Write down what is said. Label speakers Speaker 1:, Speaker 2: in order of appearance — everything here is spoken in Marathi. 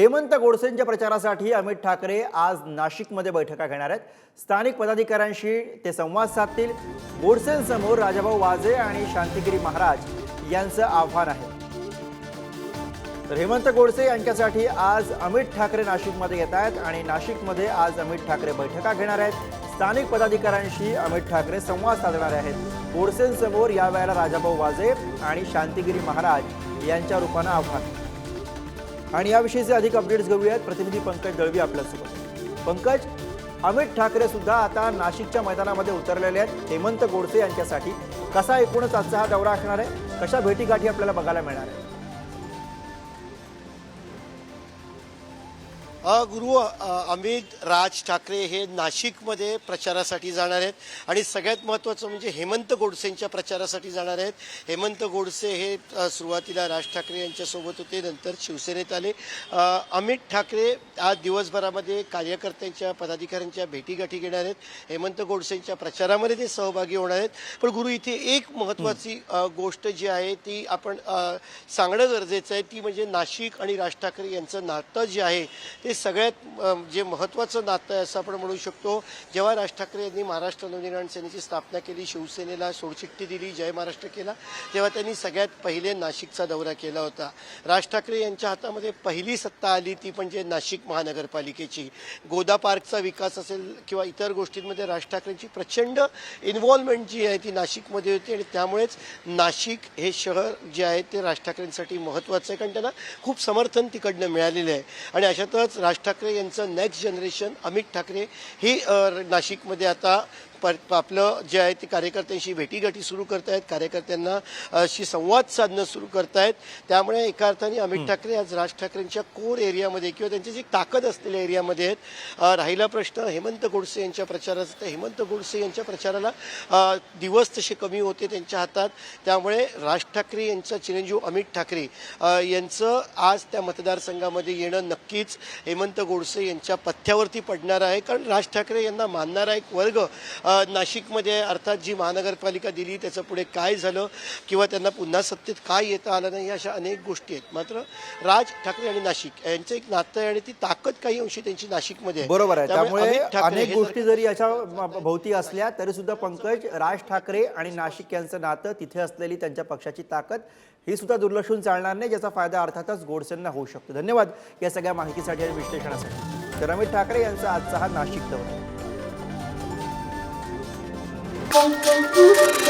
Speaker 1: हेमंत गोडसेंच्या प्रचारासाठी अमित ठाकरे आज नाशिकमध्ये बैठका घेणार आहेत. स्थानिक पदाधिकाऱ्यांशी ते संवाद साधतील. गोडसेंसमोर राजाभाऊ वाजे आणि शांतिगिरी महाराज यांचं आव्हान आहे. तर हेमंत गोडसे यांच्यासाठी आज अमित ठाकरे नाशिकमध्ये येत आहेत आणि नाशिकमध्ये आज अमित ठाकरे बैठका घेणार आहेत. स्थानिक पदाधिकाऱ्यांशी अमित ठाकरे संवाद साधणार आहेत. गोडसेंसमोर यावेळेला राजाभाऊ वाजे आणि शांतिगिरी महाराज यांच्या रूपानं आव्हान. आणि याविषयीचे अधिक अपडेट्स घेऊयात प्रतिनिधी पंकज दळवी आपल्यासोबत. पंकज अमित ठाकरे सुद्धा आता नाशिकच्या मैदानामध्ये उतरलेले आहेत. हेमंत गोडसे यांच्यासाठी कसा एकूणच आजचा हा दौरा असणार आहे? कशा भेटीगाठी आपल्याला बघायला मिळणार आहे?
Speaker 2: गुरु अमित राज ठाकरे हे नाशिकमध्ये प्रचारासाठी जाणार आहेत. आणि सगळ्यात महत्त्वाचं म्हणजे हेमंत गोडसेंच्या प्रचारासाठी जाणार आहेत. हेमंत गोडसे हे सुरुवातीला राज ठाकरे यांच्यासोबत होते नंतर शिवसेनेत आले. अमित ठाकरे आज दिवसभरामध्ये कार्यकर्त्यांच्या पदाधिकाऱ्यांच्या भेटीगाठी घेणार आहेत. हेमंत गोडसेंच्या प्रचारामध्ये ते सहभागी होणार आहेत. पण गुरु इथे एक महत्त्वाची गोष्ट जी आहे ती आपण सांगणं गरजेचं आहे. ती म्हणजे नाशिक आणि राज ठाकरे यांचं नातं जे आहे ते सगळ्यात जे महत्त्वाचं नातं आहे असं आपण म्हणू शकतो. जेव्हा राज ठाकरे यांनी महाराष्ट्र नवनिर्माण सेनेची स्थापना केली शिवसेनेला सोडचिठ्ठी दिली जय महाराष्ट्र केला तेव्हा त्यांनी सगळ्यात पहिले नाशिकचा दौरा केला होता. राज ठाकरे यांच्या हातामध्ये पहिली सत्ता आली ती म्हणजे नाशिक महानगरपालिकेची. गोदा पार्कचा विकास असेल किंवा इतर गोष्टींमध्ये राज ठाकरेंची प्रचंड इन्व्हॉल्वमेंट जी आहे ती नाशिकमध्ये होती आणि त्यामुळेच नाशिक हे शहर जे आहे ते राज ठाकरेंसाठी महत्त्वाचं आहे. कारण त्यांना खूप समर्थन तिकडनं मिळालेलं आहे. आणि अशातच राज ठाकरे यांचं नेक्स्ट जनरेशन अमित ठाकरे ही नाशिकमध्ये आता पर आपलं जे आहे ते कार्यकर्त्यांशी भेटीगाठी सुरू करतायत कार्यकर्त्यांना शी संवाद साधणं सुरू करतायत. त्यामुळे एका अर्थाने अमित ठाकरे आज राज ठाकरेंच्या कोर एरियामध्ये किंवा त्यांची जी ताकद असलेल्या एरियामध्ये आहेत राहिला प्रश्न. हेमंत गोडसे यांच्या प्रचाराचा तर हेमंत गोडसे यांच्या प्रचाराला दिवस तसे कमी होते त्यांच्या हातात. त्यामुळे राज ठाकरे यांचा चिरंजीव अमित ठाकरे यांचं आज त्या मतदारसंघामध्ये येणं नक्कीच हेमंत गोडसे यांच्या पथ्यावरती पडणार आहे. कारण राज ठाकरे यांना मानणारा एक वर्ग नाशिकमध्ये. अर्थात जी महानगरपालिका दिली त्याचं पुढे काय झालं किंवा त्यांना पुन्हा सत्तेत काय येता आलं नाही अशा अनेक गोष्टी आहेत मात्र राज ठाकरे आणि नाशिक यांचं एक नातं आहे आणि ती ताकद काही अंशी त्यांची नाशिकमध्ये आहे.
Speaker 1: बरोबर आहे त्यामुळे अनेक गोष्टी जरी याच्या भोवती असल्या तरी सुद्धा पंकज राज ठाकरे आणि नाशिक यांचं नातं तिथे असलेली त्यांच्या पक्षाची ताकद ही सुद्धा दुर्लक्षून चालणार नाही ज्याचा फायदा अर्थातच गोडसेंना होऊ शकतो धन्यवाद या सगळ्या माहितीसाठी आणि विश्लेषणासाठी तर अमित ठाकरे यांचा आजचा हा नाशिक दौरा pom, pom.